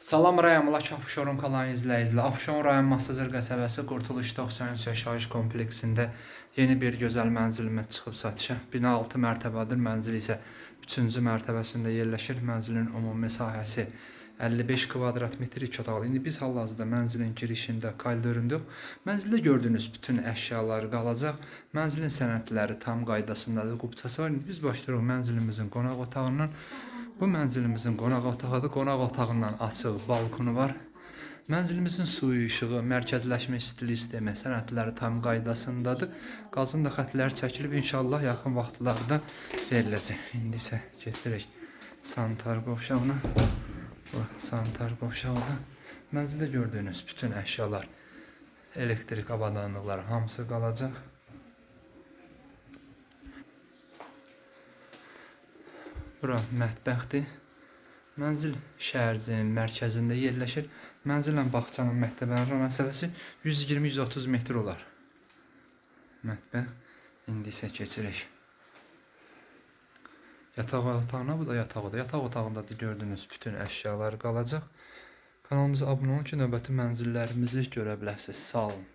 Salam rayonla Afşorun kalan izləyicilər. Afşon rayon Masazır qəsəbəsi Qurtuluş 93 yaşayış kompleksində yeni bir gözəl mənzilimiz çıxıb satışa. Bina 6 mərtəbədir, mənzil isə 3-cü mərtəbəsində yerləşir. Mənzilin ümumi sahəsi 55 kvadrat metr 2 otaqlı. İndi biz hal-hazırda mənzilin girişində koridorundayıq. Mənzildə gördüyünüz bütün əşyalar qalacaq. Mənzilin sənədləri tam qaydasındadır, qubçası var. İndi biz başlayırıq mənzilimizin qonaq otağından. Bu mənzilimizin qonaq otağıdır. Qonaq otağından açıq balkonu var. Mənzilimizin suyu, işığı, mərkəzləşmə stili sistemi, sənədləri tam qaydasındadır. Qazın da xətləri çəkilib inşallah yaxın vaxtlarda veriləcək. İndi isə keçirək sanitar qovşağına. Bu sanitar qovşağıdır. Mənzildə gördüyünüz bütün əşyalar, elektrik avadanlıqları hamısı qalacaq. Bura mətbəxdir. Mənzil şəhərciyinin mərkəzində yerləşir. Mənzillə bağçanın məktəbənin ara məsafəsi 120-130 metr olar. Mətbəx. İndi isə keçirik. Yataq otağına bu da yataq otağı. Yataq otağında da gördüyünüz bütün əşyalar qalacaq. Kanalımıza abunə olun ki, növbəti mənzillərimizi görə biləsiniz. Sağ olun.